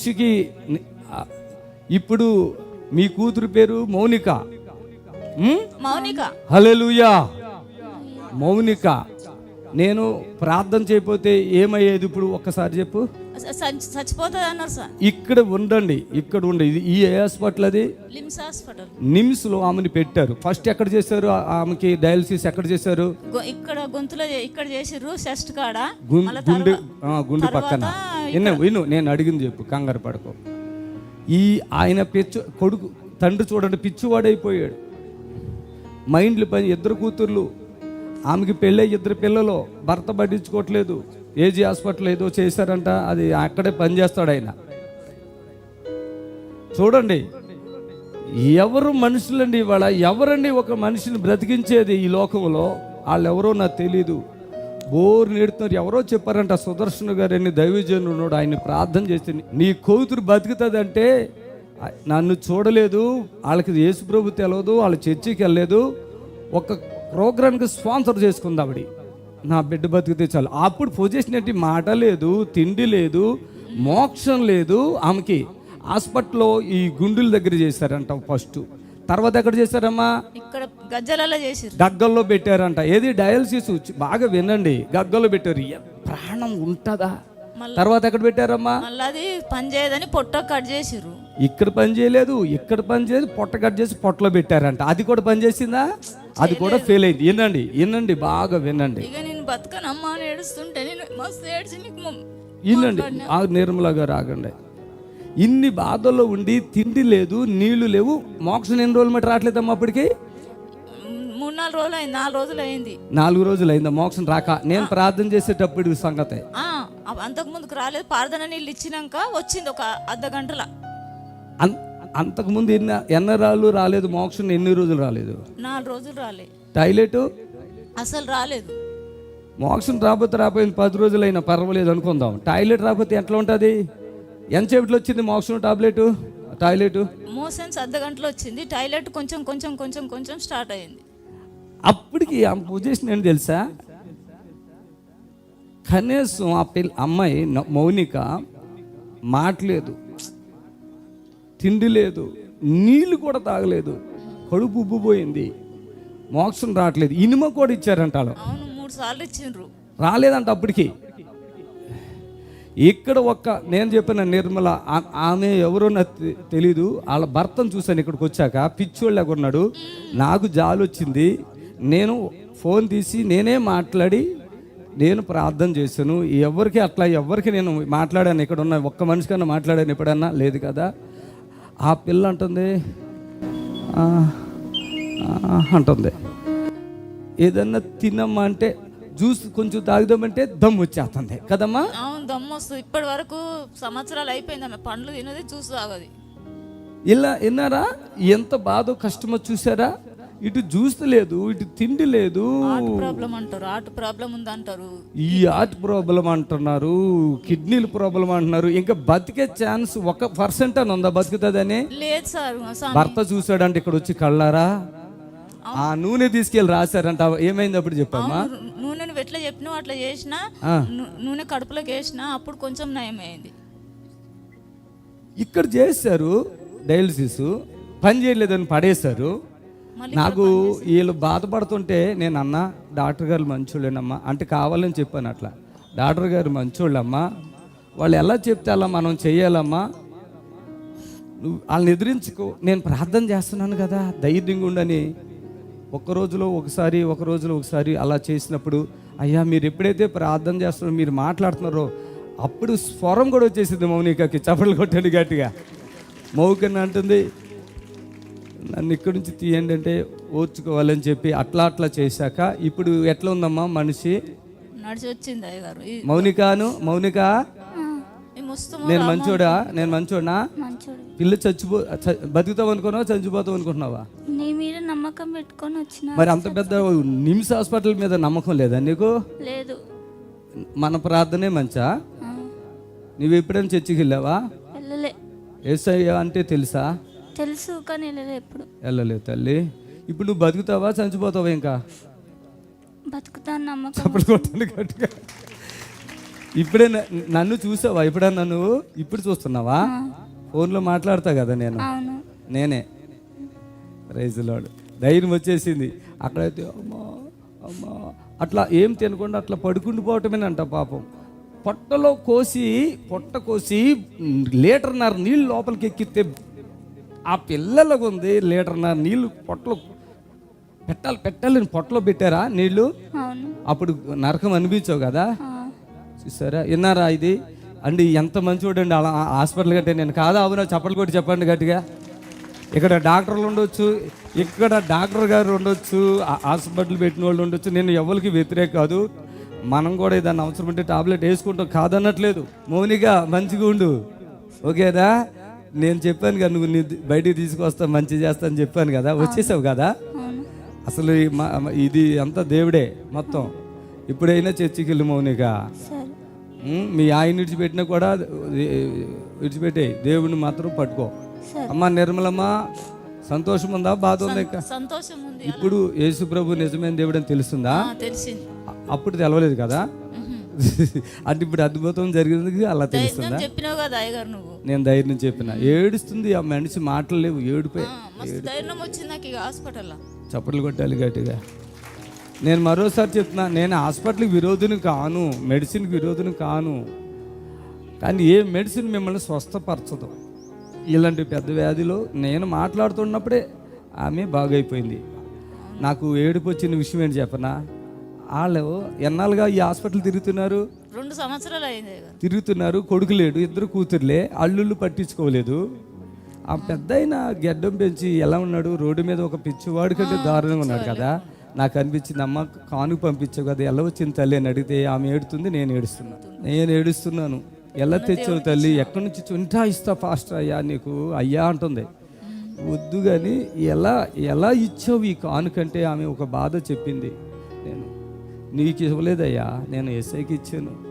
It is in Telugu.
మనిషికి ఇప్పుడు మీ కూతురు పేరు మౌనిక? మౌనిక. హల్లెలూయా. మౌనిక. నేను ప్రార్థన చేయకపోతే ఏమయ్యేది ఇప్పుడు ఒక్కసారి చెప్పు? ఇక్కడ ఉండండి ఇక్కడ ఉండండి. ఈ హాస్పిటల్ అది? హాస్పిటల్. నిమ్స్లో ఆమెను పెట్టారు. ఫస్ట్ ఎక్కడ చేశారు? ఆమెకి డయాలసిస్ ఎక్కడ చేశారు? ఇక్కడ గొంతులో ఇక్కడ చేసిర్రు చెస్ట్ కాడ. గుండె గుండె పక్కన. విను విను నేను అడిగింది చెప్పు కంగారు పడుకో. ఈ ఆయన పిచ్చు కొడుకు తండ్రి చూడండి పిచ్చివాడైపోయాడు. మైండ్లు పని ఇద్దరు కూతుర్లు. ఆమెకి పెళ్ళై ఇద్దరు పిల్లలు భర్త పట్టించుకోవట్లేదు. ఏజీ హాస్పిటల్ ఏదో చేశారంట అది అక్కడే పనిచేస్తాడు ఆయన. చూడండి ఎవరు మనుషులండి ఇవాళ? ఎవరండి ఒక మనిషిని బ్రతికించేది ఈ లోకంలో? వాళ్ళెవరో నాకు తెలీదు. బోరు నేడుతున్నారు ఎవరో చెప్పారంట సుదర్శన్ గారు అని దైవజనుడు ఆయన ప్రార్థన చేసి నీ కూతురు బతుకుతుందంటే నన్ను చూడలేదు వాళ్ళకి యేసుప్రభు తెలియదు వాళ్ళ చర్చికి వెళ్ళలేదు. ఒక ప్రోగ్రామ్కి స్పాన్సర్ చేసుకుంది ఆవిడ. నా బిడ్డ బతికితే చాలు. అప్పుడు పొజిషన్ ఏంటి? మాట లేదు తిండి లేదు మోక్షం లేదు. ఆమెకి హాస్పిటల్లో ఈ గుండెల దగ్గర చేశారంట ఫస్ట్. తర్వాత ఎక్కడ చేశారమ్మా? ఇక్కడ గజ్జలలో చేసిర్రు గగ్గల్లో పెట్టారంట. ఏది? డయాలసిస్. బాగా వినండి. గగ్గల్లో పెట్టారు. ప్రాణం ఉంటుందా? తర్వాత ఎక్కడ పెట్టారమ్మా? అది పని చేయదని పొట్ట కట్ చేసిర్రు. ఇక్కడ పని చేయలేదు ఇక్కడ పని చేయలేదు పొట్ట కట్ చేసి పొట్టలో పెట్టారంట. అది కూడా పని చేసిందా? అది కూడా ఫెయిల్ అయింది. వినండి వినండి బాగా వినండి. ఇక నేను బతకనమ్మా అని ఏడుస్తుంటే నేను మస్తు ఏడ్చి వినండి. నిర్మల గారు ఆగండి. ఇన్ని బాధల్లో ఉండి తిండి లేదు నీళ్ళు లేవు. మోక్షం ఎన్ని రోజులు మట్టి రావట్లేదమ్మా అప్పటికి? మూడు నాలుగు రోజులు అయింది నాలుగు రోజులు అయింది. నాలుగు రోజులు అయిందా మోక్షం రాక? నేను ప్రార్థన చేసేటప్పుడు సంగతే. అంతకు ముందుకు రాలేదు. ప్రార్థన నీళ్ళు ఇచ్చినాక వచ్చింది ఒక అర్ధ గంటల. అంతకుముందు ఎన్ని ఎన్నరాళ్ళు రాలేదు మోక్షం ఎన్ని రోజులు రాలేదు? నాలుగు రోజులు రాలే. టాయిలెట్ అసలు రాలేదు. మోక్షం రాకపోతే రాకపోయింది పది రోజులు అయినా పర్వాలేదు అనుకుందాం. టాయిలెట్ రాకపోతే ఎట్లా ఉంటుంది? ఎంతసేపట్లో వచ్చింది మోక్షం టాబ్లెట్? టాయిలెట్? మోషన్స్ అర్ధ గంటలో వచ్చింది. టాయిలెట్ కొంచెం కొంచెం కొంచెం కొంచెం స్టార్ట్ అయింది. అప్పటికి ఆ పొజిషన్ ఏంటి తెలుసా? కనీసం ఆ పిల్ల అమ్మాయి మౌనిక మాట్లేదు. తిండి లేదు. నీళ్ళు కూడా తాగలేదు. కడుపు ఉబ్బిపోయింది మోక్షం రావట్లేదు. ఇనుమ కూడా ఇచ్చారంట వాళ్ళు. మూడు సార్లు ఇచ్చిండ్రు. రాలేదంట అప్పటికి. ఇక్కడ ఒక్క నేను చెప్పిన నిర్మల ఆమె ఎవరో నాకు తెలీదు. వాళ్ళ భర్తను చూశాను ఇక్కడికి వచ్చాక. పిచ్చోళ్ళగా ఉన్నాడు. నాకు జాలు వచ్చింది. నేను ఫోన్ తీసి నేనే మాట్లాడి నేను ప్రార్థన చేశాను. ఎవరికి అట్లా ఎవరికి నేను మాట్లాడాను ఇక్కడ ఉన్న ఒక్క మనిషికన్నా మాట్లాడాను ఎప్పుడన్నా? లేదు కదా. ఆ పిల్ల అంటుంది అంటుంది. ఏదన్నా తినమ్మా అంటే జ్యూస్ కొంచెం తాగుదామంటే దమ్ము వచ్చేస్తుంది. కదమ్మా? అవును దమ్ము వస్తుంది. ఇప్పటి వరకు సంవత్సరాలు అయిపోయింది ఆమె పండ్లు తినది చూసి తాగది. ఇలా విన్నారా? ఎంత బాధో కష్టమో చూసారా ఇటు జ్యూస్ లేదు ఇటు తిండి లేదు. ప్రాబ్లం అంటారు హార్ట్ ప్రాబ్లం ఉంది అంటారు ఈ హార్ట్ ప్రాబ్లం అంటున్నారు కిడ్నీల ప్రాబ్లం అంటున్నారు. ఇంకా బతికే ఛాన్స్ ఒక పర్సెంట్ అని ఉందా బతుకుతుందని? లేదు సార్. భర్త చూసాడంటే ఇక్కడ వచ్చి కళ్ళారా ఆ నూనె తీసుకెళ్ళి రాశారంట ఏమైంది అప్పుడు చెప్పమ్మా? ఎట్లా చెప్పినావు అట్లా చేసినా నూనె కడుపులోకి వేసినా అప్పుడు కొంచెం నయమైంది. ఇక్కడ చేశారు డయాలసిస్ పని చేయలేదని పడేశారు. నాకు వీళ్ళు బాధపడుతుంటే నేను అన్న డాక్టర్ గారు మంచోళ్ళేనమ్మా. అంటే కావాలని చెప్పాను అట్లా. డాక్టర్ గారు మంచోళ్ళమ్మా. వాళ్ళు ఎలా చెప్తే అలా మనం చెయ్యాలమ్మా. నువ్వు వాళ్ళని ఎదిరించుకో నేను ప్రార్థన చేస్తున్నాను కదా ధైర్యంగా ఉండని. ఒక రోజులో ఒకసారి ఒక రోజులో ఒకసారి అలా చేసినప్పుడు అయ్యా మీరు ఎప్పుడైతే ప్రార్థన చేస్తున్నారో మీరు మాట్లాడుతున్నారో అప్పుడు స్వరం కూడా వచ్చేసింది మౌనికకి చప్పట్లు కొట్టండి గట్టిగా. మౌకన్న అంటుంది నన్ను ఇక్కడి నుంచి తీయండి అంటే ఓర్చుకోవాలని చెప్పి అట్లా అట్లా చేశాక ఇప్పుడు ఎట్లా ఉందమ్మా మనిషి? మౌనికాను మౌనిక? నేను మంచోడా? నేను మంచోడా? పిల్ల చచ్చిపో బతుకుతావు అనుకున్నావా చచ్చిపోతావు అనుకుంటున్నావా నీ మీద నమ్మకం పెట్టుకొని వచ్చిన మరి అంత పెద్ద నిమ్స్ హాస్పిటల్ మీద నమ్మకం లేదా నీకు? లేదు. మన ప్రార్థనే మంచా? నువ్వు ఎప్పుడైనా చర్చికి వెళ్ళావా? వెళ్ళలే. అంటే తెలుసా? తెలుసు కానీ వెళ్ళలే ఎప్పుడు. వెళ్ళలేదు తల్లి. ఇప్పుడు నువ్వు బతుకుతావా చచ్చిపోతావా ఇంకా? బతుకుతాను నమ్మకం చప్పట్లు కొట్టండి గట్టిగా. ఇప్పుడే నన్ను చూసావా? ఎప్పుడన్నా నువ్వు? ఇప్పుడు చూస్తున్నావా? ఫోన్లో మాట్లాడతా కదా నేను. నేనే. రైజులోడు ధైర్యం వచ్చేసింది. అక్కడైతే అమ్మా అమ్మా. అట్లా ఏం తినకుండా అట్లా పడుకుండి పోవటమేనంట పాపం. పొట్టలో కోసి పొట్ట కోసి లీటర్న్నర నీళ్ళు లోపలికి ఎక్కితే ఆ పిల్లలకు ఉంది లీటర్న్నర నీళ్ళు పొట్టలో. పెట్టాలి పెట్టాలని పొట్టలో పెట్టారా నీళ్ళు? అప్పుడు నరకం అనిపించవు కదా? చూసారా విన్నారా ఇది? అండి ఎంత మంచి చూడండి అలా హాస్పిటల్ కంటే నేను కాదా? అవునా? చప్పట్లు కొట్టి చెప్పండి గట్టిగా. ఇక్కడ డాక్టర్లు ఉండొచ్చు ఇక్కడ డాక్టర్ గారు ఉండొచ్చు హాస్పిటల్ పెట్టిన వాళ్ళు ఉండొచ్చు. నేను ఎవరికి వ్యతిరేక కాదు. మనం కూడా ఏదన్నా అవసరం ఉంటే టాబ్లెట్ వేసుకుంటాం. కాదనట్లేదు. మౌనిగా మంచిగా ఉండు. ఓకేదా నేను చెప్పాను కదా నువ్వు నీ బయటికి తీసుకొస్తా మంచి చేస్తా అని చెప్పాను కదా. వచ్చేసావు కదా? అసలు ఇది అంతా దేవుడే మొత్తం. ఇప్పుడైనా చర్చికి వెళ్ళు మౌనిక. మీ ఆయన విడిచిపెట్టినా కూడా విడిచిపెట్టే. దేవుడిని మాత్రం పట్టుకో. అమ్మ నిర్మలమ్మ సంతోషం ఉందా బాధ ఉందా ఇంకా సంతోషం ఉంది ఇప్పుడు యేసు ప్రభు నిజమైన దేవుడు అని తెలుస్తుందా అప్పుడు తెలవలేదు కదా? అంటే ఇప్పుడు అద్భుతం జరిగింది అలా తెలుస్తుందా? ధైర్యం చెప్పినావు కదా అయ్యగారు నువ్వు. నేను ధైర్యం చెప్పిన. ఏడుస్తుంది ఆ మనిషి మాటలు లేవు ఏడిపోయి. ధైర్యం వచ్చింది నాకు చప్పట్లు కొట్టాలి గట్టిగా. నేను మరోసారి చెప్తున్నా నేను హాస్పిటల్కి విరోధిని కాను మెడిసిన్కి విరోధిని కాను. కానీ ఏ మెడిసిన్ మిమ్మల్ని స్వస్థపరచదు. ఇలాంటి పెద్ద వ్యాధిలో నేను మాట్లాడుతున్నప్పుడే ఆమె బాగైపోయింది. నాకు ఏడుపు వచ్చిన విషయం ఏంటి చెప్పనా? వాళ్ళు ఎన్నాళ్ళుగా ఈ హాస్పిటల్ తిరుగుతున్నారు? రెండు సంవత్సరాలు అయింది తిరుగుతున్నారు కొడుకు లేడు ఇద్దరు కూతుర్లే అల్లుళ్ళు పట్టించుకోలేదు. ఆ పెద్ద గెడ్డం పెంచి ఎలా ఉన్నాడు? రోడ్డు మీద ఒక పిచ్చివాడు కంటే దారుణంగా ఉన్నాడు కదా. నాకు అనిపించింది అమ్మ కాను పంపించావు కదా ఎలా వచ్చింది తల్లి? అని అడిగితే ఆమె ఏడుతుంది నేను ఏడుస్తున్నాను నేను ఏడుస్తున్నాను. ఎలా తెచ్చావు తల్లి? ఎక్కడి నుంచి చుంటా ఇస్తా ఫాస్ట్ అయ్యా నీకు అయ్యా అంటుంది. వద్దు కానీ ఎలా ఎలా ఇచ్చావు ఈ కానుకంటే ఆమె ఒక బాధ చెప్పింది. నేను నీకు ఇవ్వలేదయ్యా నేను ఎస్ఐకి ఇచ్చాను.